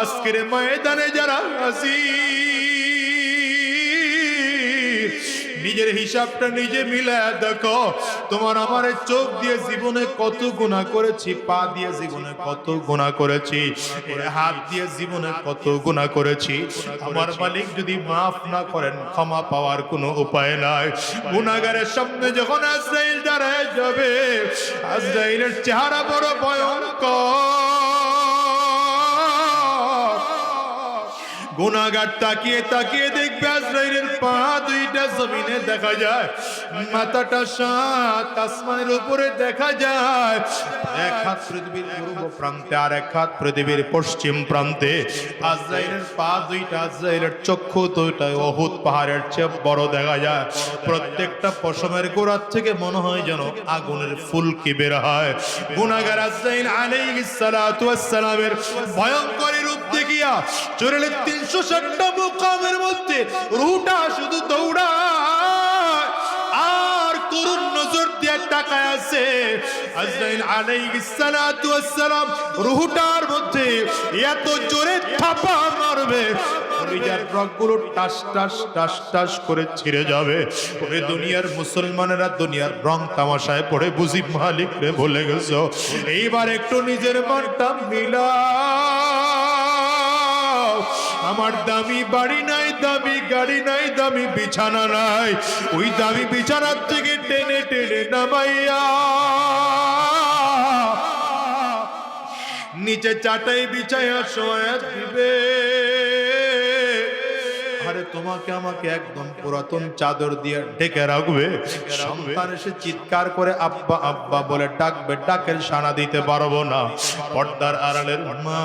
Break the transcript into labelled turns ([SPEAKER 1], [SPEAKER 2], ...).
[SPEAKER 1] আজকের ময়দানে যারা আসি নিজের হিসাবটা নিজে মিলে দেখো। তোমার আমার চোখ দিয়ে জীবনে কত গুণা করেছি, পা দিয়ে জীবনে কত গুণা করেছি, হাত দিয়ে জীবনে কত গুণা করেছি। আমার মালিক যদি মাফ না করেন, ক্ষমা পাওয়ার কোনো উপায় নাই। গুনাগারের সামনে যখন আজরাইল দাঁড়ায় যাবে, আজরাইলের চেহারা বড় ভয়ঙ্কর। গুনাগার তাকিয়ে তাকিয়ে দেখবে আজরাইলের পা দুইটা জমিনে দেখা যায়, মাথাটা সাত, আসমানের উপরে দেখা যায়। এক হাত পৃথিবীর পূর্ব প্রান্তে আর এক হাত পৃথিবীর পশ্চিম প্রান্তে আজরাইলের পা দুইটা, আজরাইলের চক্ষু দুইটা, অহুত পাহাড়ের চেয়ে বড় দেখা যায়। প্রত্যেকটা পশমের গোড়ার থেকে মনে হয় যেন আগুনের ফুলকি বের হয়। গুনাগার আজরাইল আলাইহিস সালাতু ওয়াস সালামের ভয়ঙ্কর দেখিয়া চোরেলের তিনশো ষাটটা মুকামের মধ্যে রুটা শুধু ছিঁড়ে যাবে। দুনিয়ার মুসলমানেরা দুনিয়ার রং তামাশায় পড়ে, বুঝি মালিক রে ভুলে গেছো। এইবার একটু নিজের মনটা মিলা আমার দামি বাড়ি নাই, দামি গাড়ি নাই, দামি বিছানা নাই। ওই দামি বিছানার থেকে টেনে টেনে নামাইয়া নিচে চাটাই বিছাইয়া শোয়া দিবে। আরে তোমাকে আমাকে একদম পুরাতন চাদর দিয়ে ঢেকে রাখবে। সন্তান এসে চিৎকার করে আব্বা আব্বা বলে ডাকবে, ডাকের সানা দিতে পারব না। পর্দার আড়ালের মা